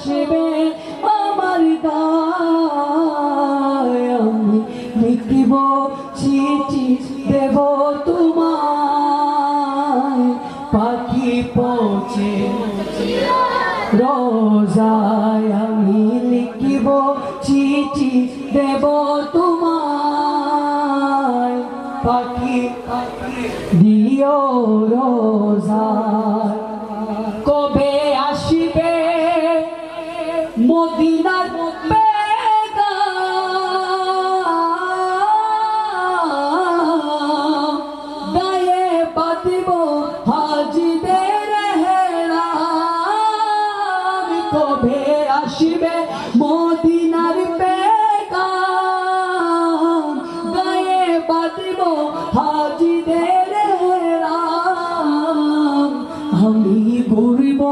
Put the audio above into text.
আসবে আমার আমি লিখিব, চিঠি দেব তোমায়। পাখি পৌঁছে রোজায়। আমি লিখিব, চিঠি দেব তোমায়। পাখি দিও রোজায় মদিনার গায়ে বাঁধিব হাজিদের কবে আসবে মদিনার পেগাম? গায়ে বাঁধিব হাজিদের আমি ঘুরব